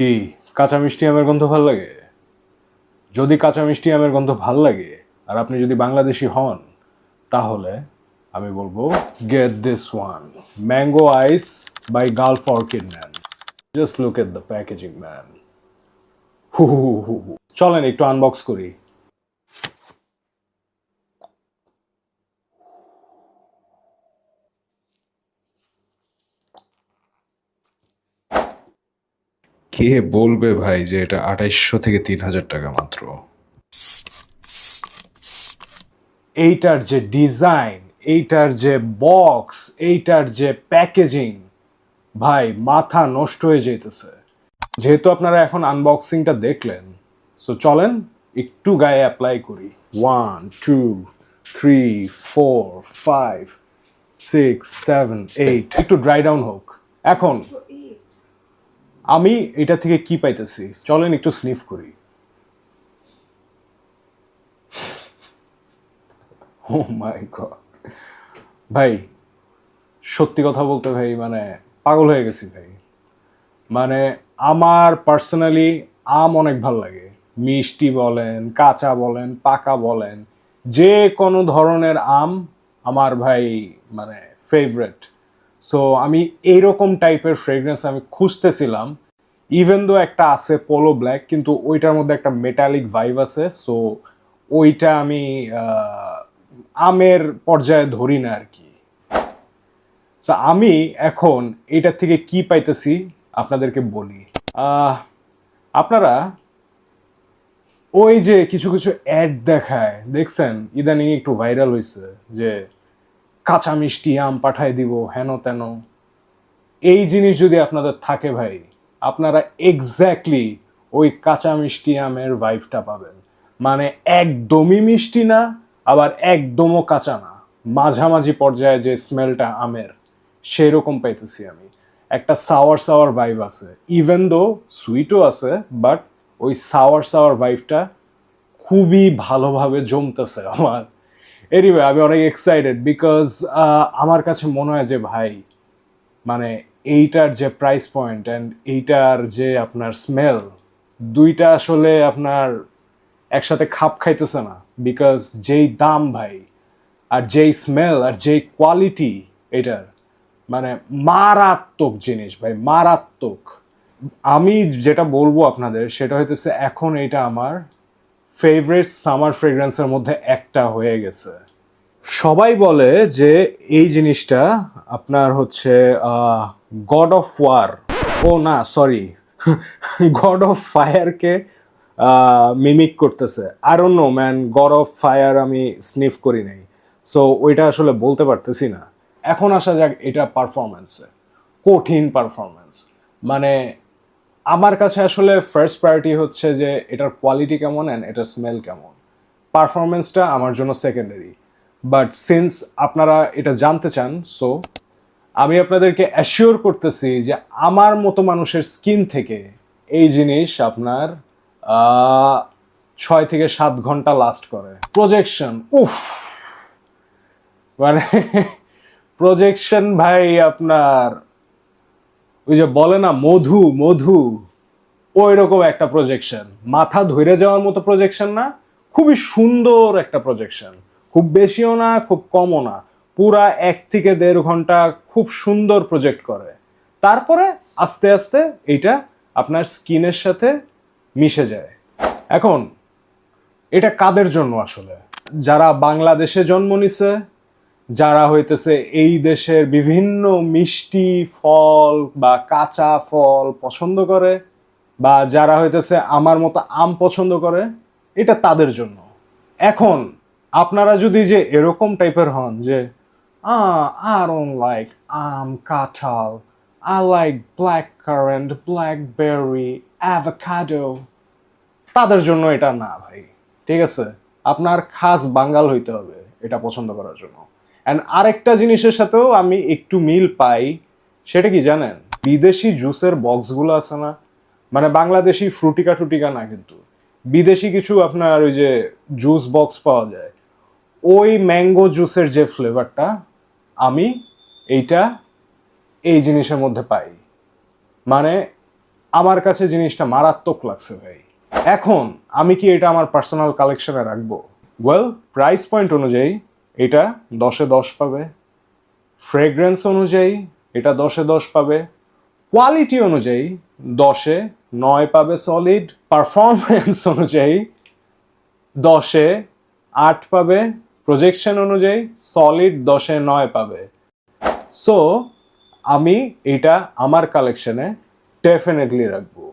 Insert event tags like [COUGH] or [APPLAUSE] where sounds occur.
কি কাঁচা মিষ্টি আমের গন্ধ ভালো লাগে? যদি কাঁচা মিষ্টি আমের গন্ধ ভালো লাগে, আর আপনি যদি বাংলাদেশি হন, তাহলে আমি বলব get this one mango ice by Gulf Orchid man just look at the packaging man হু হু হু হু চলেন, একটু আনবক্স করি। কে বলবে ভাই যে এটা আঠাইশশো থেকে তিন হাজার টাকা মাত্র? এইটার যে ডিজাইন, এইটার যে বক্স এইটার যে প্যাকেজিং ভাই মাথা নষ্ট হয়ে যেতেছে যেহেতু আপনারা এখন আনবক্সিংটা দেখলেন সো চলেন একটু গায়ে অ্যাপ্লাই করি। One two three four five six seven eight একটু ড্রাই ডাউন হোক। এখন আমি এটা থেকে কি পাইতেছি? চলেন একটু স্নিফ করি। ও মাই গড ভাই, সত্যি কথা বলতে ভাই মানে পাগল হয়ে গেছি ভাই। মানে আমার পার্সোনালি আম অনেক ভালো লাগে। মিষ্টি বলেন, কাঁচা বলেন, পাকা বলেন, যে কোনো ধরনের আম আমার ভাই মানে ফেভারেট সো আমি এইরকম টাইপের ফ্রেগরেন্স আমি খুঁজতেছিলাম ইভেন দো একটা আছে পোলো ব্ল্যাক কিন্তু ওইটার মধ্যে একটা মেটালিক ভাইব আছে সো ওইটা আমি আমের পর্যায়ে ধরি না আর কি So, আমি এখন এটার থেকে কি পাইতেছি আপনাদেরকে বলি। আপনারা ওই যে কিছু কিছু অ্যাড দেখায় দেখছেন? ইদানিং একটু ভাইরাল হয়েছে যে কাঁচা মিষ্টি আম পাঠায় দিব, হেন তেন। এই জিনিস যদি আপনাদের থাকে ভাই, আপনারা এক্স্যাক্টলি ওই কাঁচা মিষ্টি আমের ভাইভটা পাবেন। মানে একদমই মিষ্টি না, আবার একদমও কাঁচা না। মাঝামাঝি পর্যায়ে যে স্মেলটা আমের সেই রকম পাইতেছি আমি। একটা সাওয়ার সাওয়ার ভাইভ আছে। ইভেন দো সুইটও আছে বাট ওই সাওয়ার সাওয়ার ভাইভটা খুবই ভালোভাবে জমতেছে আমার। এনিওয়ে আমি অনেক এক্সাইটেড বিকজ আমার কাছে মনে হয় যে ভাই মানে এইটার যে প্রাইস পয়েন্ট অ্যান্ড এইটার যে আপনার স্মেল দুইটা আসলে আপনার একসাথে খাপ খাইতেছে না বিকজ যেই দাম ভাই আর যেই স্মেল আর যেই কোয়ালিটি এটার মানে মারাত্মক জিনিস ভাই, মারাত্মক। আমি যেটা বলব আপনাদের, সেটা হইতেছে এখন এটা আমার ফেভারিট সামার ফ্রেগ্রেন্সের মধ্যে একটা হয়ে গেছে। সবাই বলে যে এই জিনিসটা আপনার হচ্ছে গড অফ ওয়ার ও না সরি গড অফ ফায়ারকে মিমিক করতেছে। আর no man god of fire আমি স্নিফ করি নাই। সো ওইটা আসলে বলতে পারতেছি না। এখন আসা যাক এটা পারফরমেন্সে কঠিন পারফরমেন্স মানে আমার কাছে আসলে ফার্স্ট প্রায়োরিটি হচ্ছে যে এটার কোয়ালিটি কেমন অ্যান্ড এটার স্মেল কেমন। পারফরমেন্সটা আমার জন্য সেকেন্ডারি বাট সিন্স আপনারা এটা জানতে চান সো আমি আপনাদেরকে অ্যাসিওর করতেছি যে আমার মতো মানুষের স্কিন থেকে এই জিনিস আপনার ছয় থেকে সাত ঘণ্টা লাস্ট করে। প্রজেকশন উফ! মানে [LAUGHS] প্রজেকশন ভাই আপনার ওই যে বলে না, মধু মধু। ওই রকম একটা প্রজেকশন মাথা ধরে যাওয়ার মতো প্রজেকশন না, খুবই সুন্দর একটা প্রজেকশন খুব বেশিও না, খুব কমও না। পুরা এক থেকে দেড় ঘণ্টা খুব সুন্দর প্রজেক্ট করে। তারপরে আস্তে আস্তে এটা আপনার স্কিনের সাথে মিশে যায়। এখন, এটা কাদের জন্য আসলে? যারা বাংলাদেশে জন্ম নিছে যারা হইতেছে এই দেশের বিভিন্ন মিষ্টি ফল বা কাঁচা ফল পছন্দ করে বা যারা হইতেছে আমার মতো আম পছন্দ করে, এটা তাদের জন্য। এখন আপনারা যদি যে এরকম টাইপের হন যে আই ডোন্ট লাইক আম, কাঁঠাল I like blackcurrant blackberry avocado তাদের জন্য এটা না ভাই, ঠিক আছে? আপনার খাস বাঙ্গাল হইতে হবে এটা পছন্দ করার জন্য। অ্যান্ড আরেকটা জিনিসের সাথেও আমি একটু মিল পাই, সেটা কি জানেন? বিদেশি জুসের বক্সগুলো আছে না? মানে বাংলাদেশি ফ্রুটিকা টুটিকা না কিন্তু। বিদেশি কিছু আপনার ওই যে জুস বক্স পাওয়া যায়। ওই ম্যাঙ্গো জুসের যে ফ্লেভারটা, আমি এইটা এই জিনিসের মধ্যে পাই। মানে আমার কাছে জিনিসটা মারাত্মক লাগছে ভাই। এখন আমি কি এটা আমার পার্সোনাল কালেকশনে রাখব? ওয়েল প্রাইস পয়েন্ট অনুযায়ী এটা দশে দশ পাবে। ফ্রেগ্রেন্স অনুযায়ী এটা দশে দশ পাবে। কোয়ালিটি অনুযায়ী দশে নয় পাবে সলিড পারফরমেন্স অনুযায়ী দশে আট পাবে। প্রজেকশন অনুযায়ী সলিড দশে নয় পাবে। সো আমি এটা আমার কালেকশনে ডেফিনেটলি রাখব।